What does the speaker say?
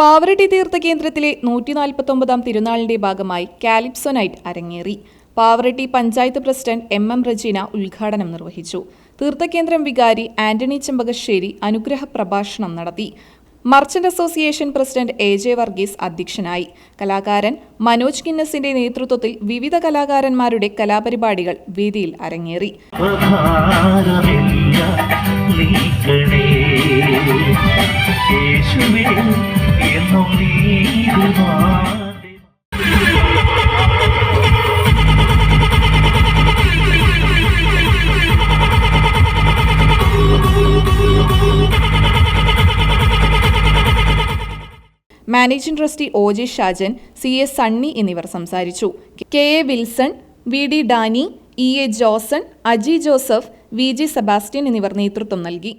പാവറട്ടി തീർത്ഥ കേന്ദ്രത്തിലെ നൂറ്റി നാൽപ്പത്തൊമ്പതാം തിരുനാളിന്റെ ഭാഗമായി കാലിപ്സോ നൈറ്റ് അരങ്ങേറി. Pavaratty panchayat president M M Rajeena ഉദ്ഘാടനം നിർവഹിച്ചു. തീർത്ഥകേന്ദ്രം വികാരി ആന്റണി ചെമ്പകശ്ശേരി അനുഗ്രഹ പ്രഭാഷണം നടത്തി. Merchant association president A J Varghese അധ്യക്ഷനായി. കലാകാരൻ മനോജ് കിന്നസിന്റെ നേതൃത്വത്തിൽ വിവിധ കലാകാരന്മാരുടെ കലാപരിപാടികൾ വേദിയിൽ അരങ്ങേറി. Managing trustee O J Shajan C S Sunny എന്നിവർ സംസാരിച്ചു. K A Wilson V D Dany E A Joson Aji Joseph V G Sebastian എന്നിവർ നേതൃത്വം നൽകി.